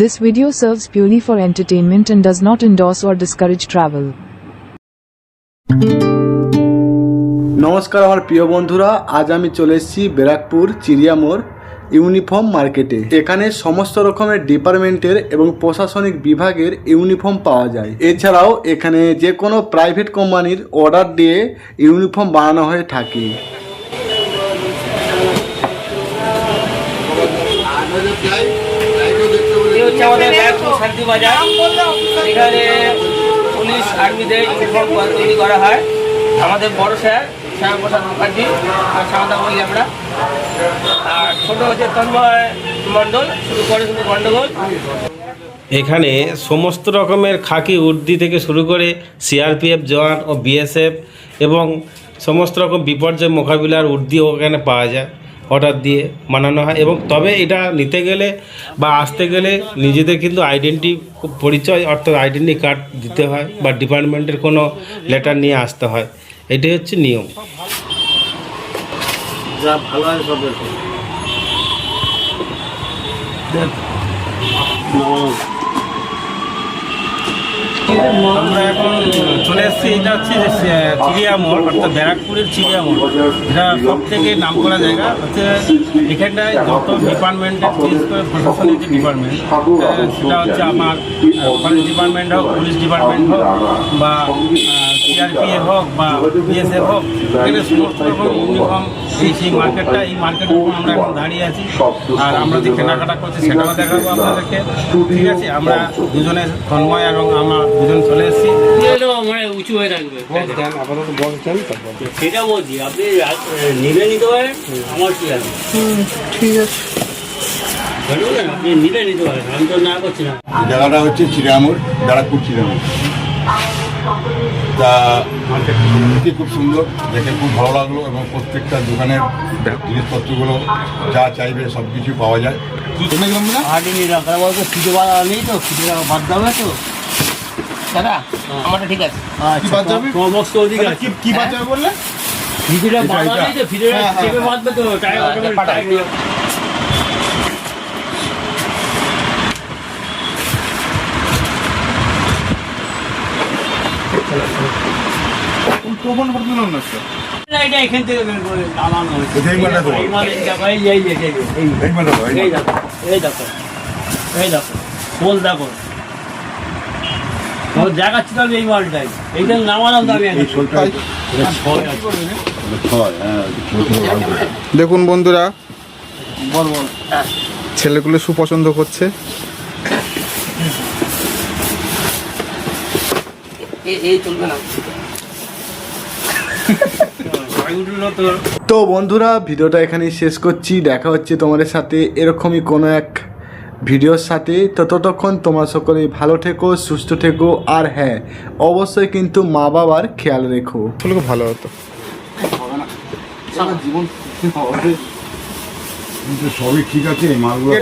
This video serves purely for entertainment and does not endorse or discourage travel. নমস্কার আমার প্রিয় বন্ধুরা আজ আমি চলে এসেছি ব্যারাকপুর চিড়িয়ামোড় ইউনিফর্ম মার্কেটে। এখানে সমস্ত রকমের ডিপার্টমেন্টের এবং প্রশাসনিক বিভাগের ইউনিফর্ম পাওয়া যায়। এছাড়াও এখানে যে কোনো প্রাইভেট কোম্পানির অর্ডার দিয়ে ইউনিফর্ম বানানো হয়ে থাকে। আমাদের শান্তি বাজার। এখানে পুলিশ আর্মিদের ইউনিফর্ম তৈরি করা হয়। আমাদের বড় স্যার শ্যামাপ্রসাদ মুখার্জি আর শ্যামাদা বলি আমরা। আর ছোট হচ্ছে তন্ময় মণ্ডল শুরু করে শুধু গণ্ডগোল এখানে সমস্ত রকমের খাকি উর্দি থেকে শুরু করে সিআরপিএফ জওয়ান ও বিএসএফ এবং সমস্ত রকম বিপর্যয় মোকাবিলার উর্দিও ওখানে পাওয়া যায়। অর্ডার দিয়ে মানানো হয় এবং তবে এটা নিতে গেলে বা আসতে গেলে নিজেদের কিন্তু আইডেন্টি পরিচয় অর্থাৎ আইডেন্টি কার্ড দিতে হয় বা ডিপার্টমেন্টের কোনো লেটার নিয়ে আসতে হয়। এটাই হচ্ছে নিয়ম। যা ভালো হয় সব আমরা এসেছি এটা হচ্ছে চিড়িয়ামোড় অর্থাৎ ব্যারাকপুরের চিড়িয়ামোড় এটা সব থেকে নাম করা জায়গা। হচ্ছে এখানটায় যত ডিপার্টমেন্টের বিশেষ করে প্রশাসনিক যে ডিপার্টমেন্ট সেটা হচ্ছে আমার ফরেস্ট ডিপার্টমেন্ট হোক পুলিশ ডিপার্টমেন্ট হোক, বা সিআরপিএফ হোক, বা বিএসএফ হোক, এখানে সমস্ত রকম ইউনিফর্ম এই সেই মার্কেটটা এই মার্কেটের উপর আমরা এখন দাঁড়িয়ে আছি। আর আমরা যে কেনাকাটা করছি, সেটাও দেখাবো আপনাদেরকে। ঠিক আছে, আমরা দুজনে তন্ময় এবং আমরা দুজন চলে এসেছি। মানে উঁচু হয়ে থাকবে। সেটা বলছি আপনি নিলে নিতে পারেন আমার কি আছে? ঠিক আছে। আপনি নিলে নিতে পারেন আমি তো না করছি না। জায়গাটা হচ্ছে চিড়িয়ামোড় ব্যারাকপুর চিড়িয়ামোড় তা দেখতে খুব সুন্দর দেখে খুব ভালো লাগল এবং প্রত্যেকটা দোকানের জিনিসপত্রগুলো যা চাইবে সব কিছু পাওয়া যায়। হাঁটি নিয়ে রাখা বলতো খিদে বাদ নেই তো খিদে বাদ দেবে তো। দাদা আমারটা ঠিক আছে। আচ্ছা সমস্ত কি বললে? খিদেটা এটা, নেই তো খিদেটা চেপে বাঁধবে তো টাইম টাইম না, এটা এখান থেকে বের করে নামানো হয়েছে। এই মালটা তো? এই মাল, এই দেখো, এই, এই, এই, এই, এই, এই মালটা এই এই দেখো, এই দেখো, এই দেখো, শোল দেখো। দেখাচ্ছি তো আমি এই মালটাই এইটা নামালাম। ছয়, হ্যাঁ, দেখুন বন্ধুরা বল বল। ছেলেগুলো সুপছন্দ করছে। তো বন্ধুরা ভিডিওটা এখানেই শেষ করছি। দেখা হচ্ছে তোমাদের সাথে এরকমই কোনো এক ভিডিওর সাথে তো ততক্ষণ তোমার সকলে ভালো থেকো সুস্থ থেকো আর হ্যাঁ অবশ্যই কিন্তু মা বাবার খেয়াল রেখো। ভালো হতো। সবই ঠিক আছে মালগুলো